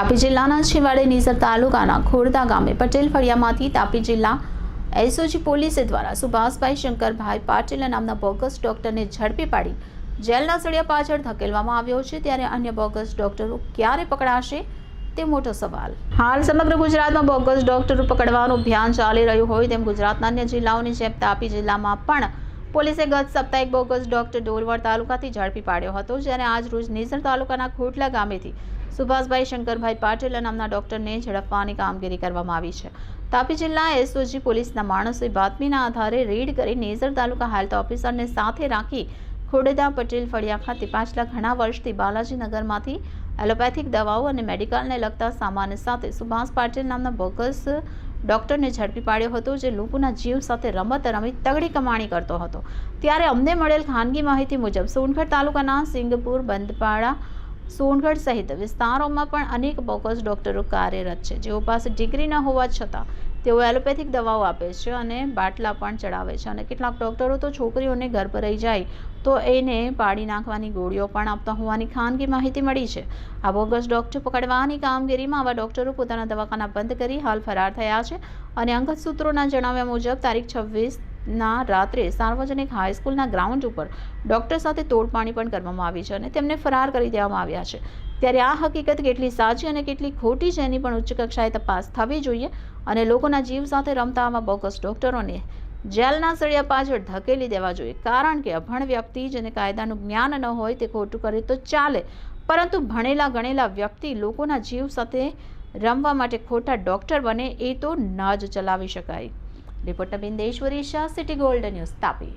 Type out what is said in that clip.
તાપી જિલ્લાના છેવાડે નીસર તાલુકાના ખોરદા ગામે પટેલ ફળિયામાંથી તાપી જિલ્લા એસઓજી પોલીસે દ્વારા સુભાષભાઈ શંકરભાઈ પાટીલ નામના બોગસ ડોક્ટરને ઝડપી પાડી જેલના સળિયા પાછળ ધકેલવામાં આવ્યો છે. ત્યારે અન્ય બોગસ ડોક્ટરો ક્યારે પકડાશે તે મોટો સવાલ. હાલ સમગ્ર ગુજરાતમાં બોગસ ડોક્ટરો પકડવાનું અભિયાન ચાલી રહ્યું હોય તેમ ગુજરાતના અન્ય જિલ્લાઓની જેમ તાપી જિલ્લામાં પણ પોલીસે ગત સપ્તાહે બોગસ ડોક્ટર ડોલવણ તાલુકાથી ઝડપી પાડ્યો હતો જ્યારે આજ રોજ નિઝર તાલુકાના ખોટલા ગામેથી સુભાષભાઈ શંકરભાઈ પાટીલ નામના ડોક્ટરને ઝડપવાની કામગીરી કરવામાં આવી છે. તાપી જિલ્લા એસઓજી પોલીસના માણસોએ બાતમીના આધારે રેડ કરી નેઝર તાલુકા હેલ્થ ઓફિસરને સાથે રાખી ખોડેદા પટેલ ફળિયા ખાતે પાછલા ઘણા વર્ષથી બાલાજીનગરમાંથી એલોપેથિક દવાઓ અને મેડિકલને લગતા સામાન સાથે સુભાષ પાટીલ નામના બોગસ ડોક્ટરને ઝડપી પાડ્યો હતો જે લોકોના જીવ સાથે રમત રમી તગડી કમાણી કરતો હતો. ત્યારે અમને મળેલ ખાનગી માહિતી મુજબ સોનગઢ તાલુકાના સિંગપુર બંદપાડા સોનગઢ સહિત વિસ્તારોમાં પણ અનેક બોગસ ડોક્ટરો કાર્યરત છે. જેઓ પાસે ડિગ્રી ન હોવા છતાં તેઓ એલોપેથિક દવાઓ આપે છે અને બાટલા પણ ચડાવે છે. અને કેટલાક ડોક્ટરો તો છોકરીઓને ગર્ભ રહી જાય તો એને પાડી નાખવાની ગોળીઓ પણ આપતા હોવાની ખાનગી માહિતી મળી છે. આ બોગસ ડોક્ટર પકડવાની કામગીરીમાં આવા ડોક્ટરો પોતાના દવાખાના બંધ કરી હાલ ફરાર થયા છે. અને અંગત સૂત્રોના જણાવ્યા મુજબ તારીખ છવ્વીસ ના, રાત્રે સાર્વજનિક હાઈસ્કૂલના ગ્રાઉન્ડ ઉપર ડોક્ટર સાથે તોડપાણી પણ કરવામાં આવી છે અને તેમને ફરાર કરી દેવામાં આવ્યા છે. ત્યારે આ હકીકત કેટલી સાચી અને કેટલી ખોટી છે એની પણ ઉચ્ચ કક્ષાએ તપાસ થવી જોઈએ અને લોકોના જીવ સાથે રમતા આવા બોગસ ડોક્ટરોને જેલના સળિયા પાછળ ધકેલી દેવા જોઈએ. કારણ કે અભણ વ્યક્તિ જેને કાયદાનું જ્ઞાન ન હોય તે ખોટું કરે તો ચાલે. પરંતુ ભણેલા ગણેલા વ્યક્તિ લોકોના જીવ સાથે રમવા માટે ખોટા ડૉક્ટર બને એ તો ન જ ચલાવી શકાય. Reporter Bindeshwari Shah city gold news Tapi.